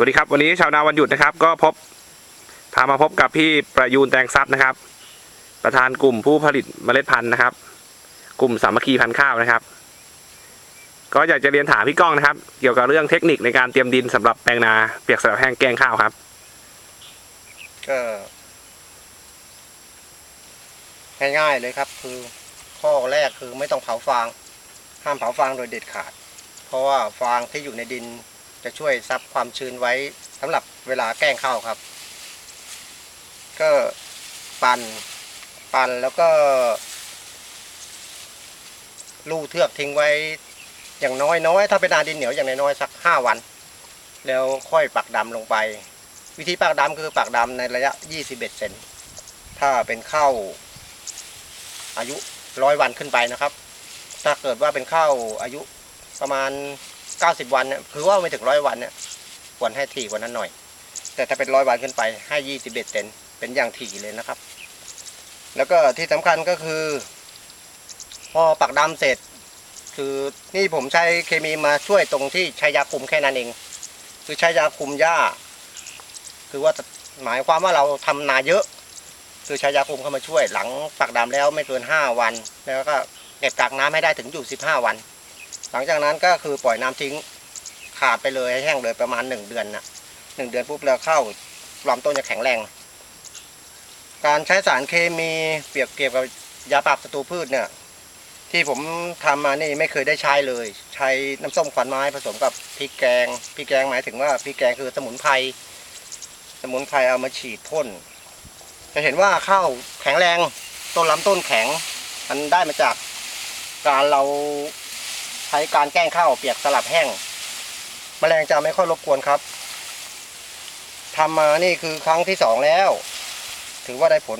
วัสดีครับ วันนี้ชาวนาวันหยุดนะครับ ก็พบพามาพบกับพี่ประยูนแตงทรัพย์นะครับ ประธานกลุ่มผู้ผลิตเมล็ดพันธุ์นะครับ กลุ่มสามัคคีพันธุ์ข้าวนะครับ ก็อยากจะเรียนถามพี่ก้องนะครับ เกี่ยวกับเรื่องเทคนิคในการเตรียมดินสำหรับแปลงนาเปียกสลับแห้งแกงข้าวครับ ก็ง่ายๆเลยครับ คือข้อแรกคือไม่ต้องเผาฟาง ห้ามเผาฟางโดยเด็ดขาด เพราะว่าฟางที่อยู่ในดิน จะช่วยซับความชื้นไว้สำหรับเวลาแกล้งข้าวครับ ก็ปั่นปั่นแล้วก็ลู่เทือกทิ้งไว้อย่างน้อยน้อยถ้าเป็นนาดินเหนียวอย่างน้อยสักห้าวัน แล้วค่อยปักดำลงไป วิธีปักดำคือปักดำในระยะ 21เซนถ้าเป็นข้าวอายุร้อยวันขึ้นไปนะครับ ถ้าเกิดว่าเป็นข้าวอายุประมาณ 90วันเนี่ยคือว่าไม่ถึงร้อยวันเนี่ยควรให้ถี่กว่านั้นหน่อย แต่ถ้าเป็นร้อยวันขึ้นไปให้21เอ็ดเซนเป็นอย่างถี่เลยนะครับ แล้วก็ที่สำคัญก็คือ พอปักดำเสร็จ คือนี่ผมใช้เคมีมาช่วยตรงที่ใช้ยาคุมแค่นั้นเอง คือใช้ยาคุมหญ้า คือว่าหมายความว่าเราทำนาเยอะคือใช้ยาคุมเข้ามาช่วยหลังปักดำแล้วไม่เกินห้าวัน แล้วก็เก็บกักน้ำให้ได้ถึงอยู่สิบห้าวัน หลังจากนั้นก็คือปล่อยน้ำทิ้งขาดไปเลยให้แห้งเลยประมาณหนึ่งเดือนน่ะหนึ่งเดือนปุ๊บแล้วเข้าลำต้นจะแข็งแรง การใช้สารเคมีเปรียบเทียบกับยาปราบศัตรูพืชเนี่ยที่ผมทำมานี่ไม่เคยได้ใช้เลย ใช้น้ำส้มขวัญไม้ผสมกับพริกแกงพริกแกงหมายถึงว่าพริกแกงคือสมุนไพรสมุนไพรเอามาฉีดพ่นจะเห็นว่าข้าวแข็งแรงต้นลำต้นแข็ง มันได้มาจากการเรา ใช้การแกล้งข้าวเปียกสลับแห้งแมลงจะไม่ค่อยรบกวนครับทำมานี่คือครั้งที่สองแล้ว ถือว่าได้ผล